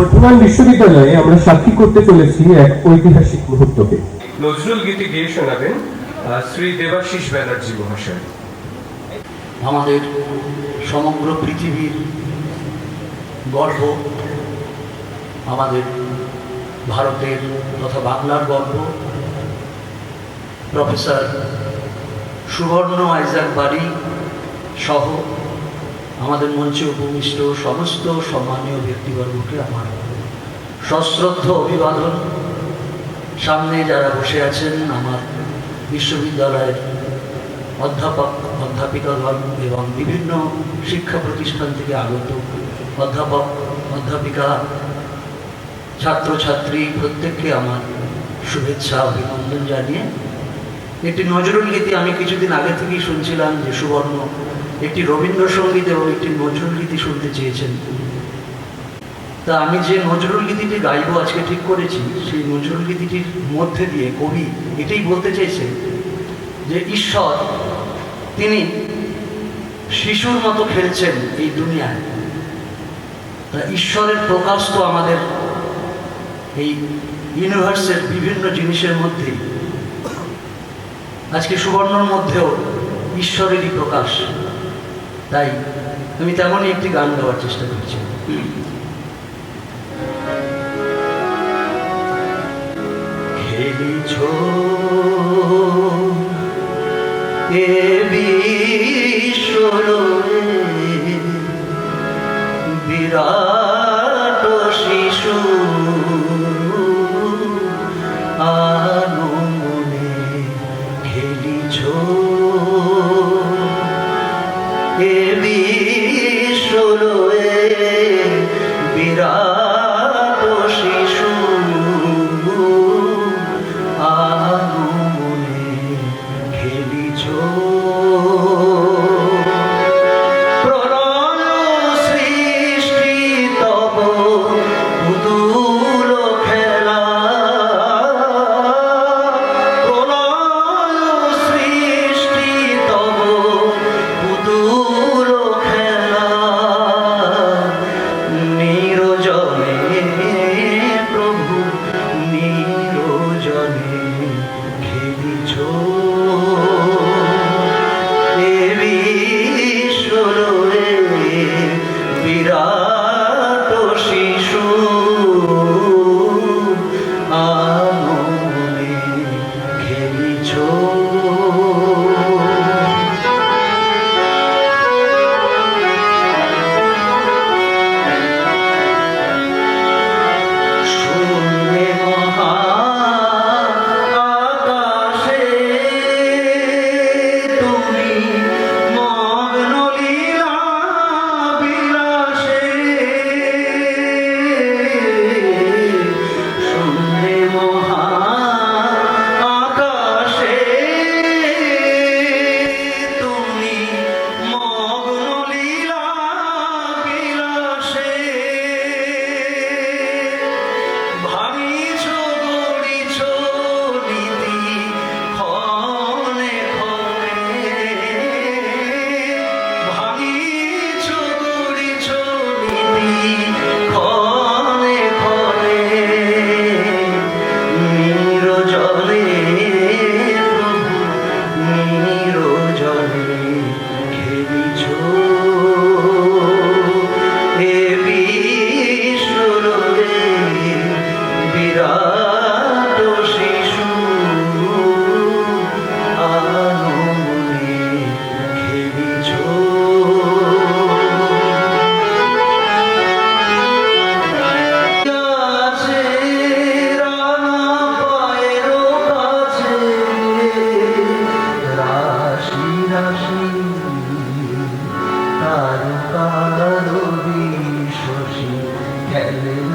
বর্তমান বিশ্ববিদ্যালয়ে আমরা সাক্ষী করতে চলেছি এক ঐতিহাসিক মুহূর্তকে। নজরুল গীতি গিয়ে শোনাবেন শ্রী দেবাশিস ব্যানার্জি মহাশয়। আমাদের সমগ্র পৃথিবীর গর্ব আমাদের ভারতের তথা বাংলার গর্ব। প্রফেসর সুবর্ণ আইজাক বাড়ি সহ আমাদের মঞ্চে উপবিষ্ট সমস্ত সম্মানীয় ব্যক্তিবর্গকে আমার। সশ্রদ্ধ অভিবাদন। সামনে যারা বসে আছেন আমার বিশ্ববিদ্যালয়ের অধ্যাপক, অধ্যাপিকাগণ এবং বিভিন্ন শিক্ষা প্রতিষ্ঠান থেকে আগত অধ্যাপক, অধ্যাপিকা, ছাত্রছাত্রী, প্রত্যেককে আমার শুভেচ্ছা, অভিনন্দন জানিয়ে একটি নজরুল গীতি আমি কিছুদিন আগে থেকেই শুনছিলাম যে সুবর্ণ একটি রবীন্দ্রসঙ্গীত এবং একটি নজরুল গীতি শুনতে চেয়েছেন তা আমি যে নজরুল গীতিটি গাইবো আজকে ঠিক করেছি, সেই নজরুল গীতিটির মধ্যে দিয়ে কবি এটাই বলতে চেয়েছে যে, ঈশ্বর, তিনি শিশুর মতো খেলছেন এই দুনিয়ায়। তা ঈশ্বরের প্রকাশ তো আমাদের এই ইউনিভার্সের বিভিন্ন জিনিসের মধ্যেই। আজকে সুবর্ণর মধ্যেও ঈশ্বরেরই প্রকাশ। তাই তুমি তেমনই একটি গান গাওয়ার চেষ্টা করছ। খেলিছ এ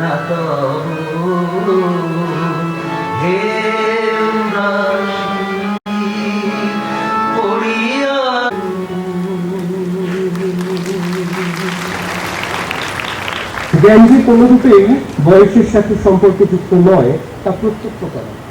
না তবু জ্ঞান যে কোনোরূপেই বয়সের সাথে সম্পর্কযুক্ত নয় তা প্রত্যক্ষ করা।